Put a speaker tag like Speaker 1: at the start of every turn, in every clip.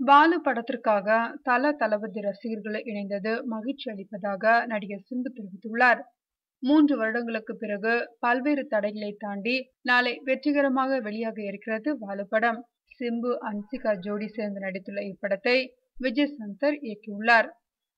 Speaker 1: பாலு படத்திற்காக தல தளபதி ரசிகர்களை இணைந்தது மகிழ்ச்சி அளிப்பதாக நடிகர் சிம்பு தெரிவித்துள்ளார். மூன்று வருடங்களுக்கு பிறகு பல்வேறு தடைகளை தாண்டி நாளை வெற்றிகரமாக வெளியாக இருக்கிறது பாலு படம். சிம்பு அன்சிகா ஜோடி சேர்ந்து நடித்துள்ள இப்படத்தை விஜய் சங்கர் இயக்கியுள்ளார்.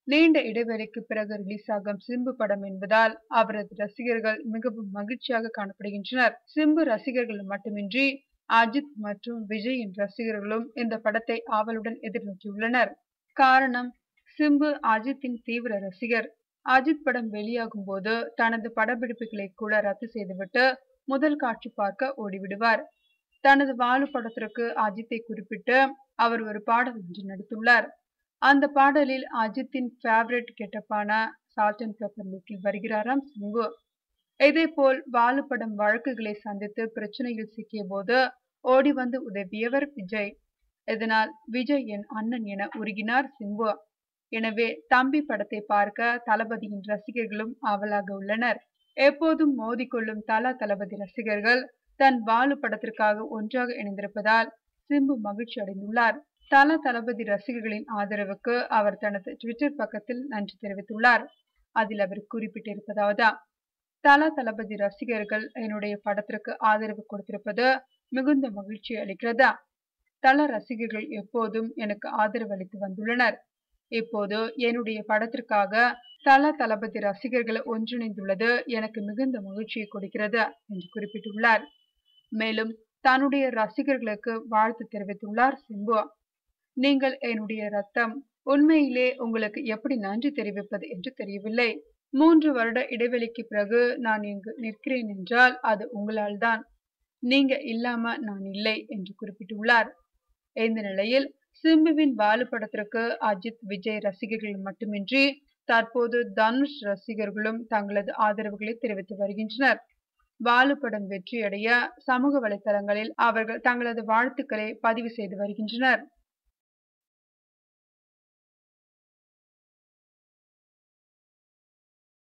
Speaker 1: நீண்ட இடைவெளிக்கு பிறகு ரிலீஸ் ஆகும் சிம்பு படம் என்பதால் அவரது ரசிகர்கள் மிகவும் மகிழ்ச்சியாக காணப்படுகின்றனர். சிம்பு ரசிகர்கள் மட்டுமின்றி அஜித் மற்றும் விஜயின் ரசிகர்களும் இந்த படத்தை ஆவலுடன் எதிர்நோக்கியுள்ளனர். காரணம் சிம்பு அஜித்தின் தீவிர ரசிகர். அஜித் படம் வெளியாகும் போது தனது படப்பிடிப்புகளை கூட ரத்து செய்துவிட்டு முதல் காட்சி பார்க்க ஓடிவிடுவார். தனது வாழு படத்திற்கு அஜித்தை குறிப்பிட்டு அவர் ஒரு பாடல் ஒன்று நடித்துள்ளார். அந்த பாடலில் அஜித்தின் ஃபேவரட் கெட்டப்பான சால்ட் அண்ட் பெப்பர் லுக்கில் வருகிறாராம் சிம்பு. இதேபோல் வாலு படம் வழக்குகளை சந்தித்து பிரச்சனையில் சிக்கிய போது ஓடி வந்து உதவியவர் விஜய். இதனால் விஜய் என் அண்ணன் என உருகினார் சிம்பு. எனவே தம்பி படத்தை பார்க்க தளபதியின் ரசிகர்களும் ஆவலாக உள்ளனர். எப்போதும் மோதிக்கொள்ளும் தல தளபதி ரசிகர்கள் தன் வாலு படத்திற்காக ஒன்றாக இணைந்திருப்பதால் சிம்பு மகிழ்ச்சி அடைந்துள்ளார். தல தளபதி ரசிகர்களின் ஆதரவுக்கு அவர் தனது ட்விட்டர் பக்கத்தில் நன்றி தெரிவித்துள்ளார். அதில் அவர் குறிப்பிட்டிருப்பதாவது தல தளபதி ரசிகர்கள் என்னுடைய படத்திற்கு ஆதரவு கொடுத்திருப்பது மிகுந்த மகிழ்ச்சி அளிக்கிறதா. தல ரசிகர்கள் எப்போதும் எனக்கு ஆதரவு அளித்து வந்துள்ளனர். இப்போது என்னுடைய படத்திற்காக தல தளபதி ரசிகர்களை ஒன்றிணைந்துள்ளது எனக்கு மிகுந்த மகிழ்ச்சியை கொடுக்கிறது என்று குறிப்பிட்டுள்ளார். மேலும் தன்னுடைய ரசிகர்களுக்கு வாழ்த்து தெரிவித்துள்ளார் சிம்பு. நீங்கள் என்னுடைய ரத்தம் உண்மையிலே உங்களுக்கு எப்படி நன்றி தெரிவிப்பது என்று தெரியவில்லை. மூன்று வருட இடைவெளிக்கு பிறகு நான் இங்கு நிற்கிறேன் என்றால் அது உங்களால் தான். நீங்க இல்லாம நான் இல்லை என்று குறிப்பிட்டுள்ளார். இந்த நிலையில் சிம்புவின் பாலு படத்திற்கு அஜித் விஜய் ரசிகர்கள் மட்டுமின்றி தற்போது தனுஷ் ரசிகர்களும் தங்களது ஆதரவுகளை தெரிவித்து வருகின்றனர். பாலு படம் வெற்றியடைய சமூக வலைதளங்களில் அவர்கள் தங்களது வாழ்த்துக்களை பதிவு செய்து வருகின்றனர்.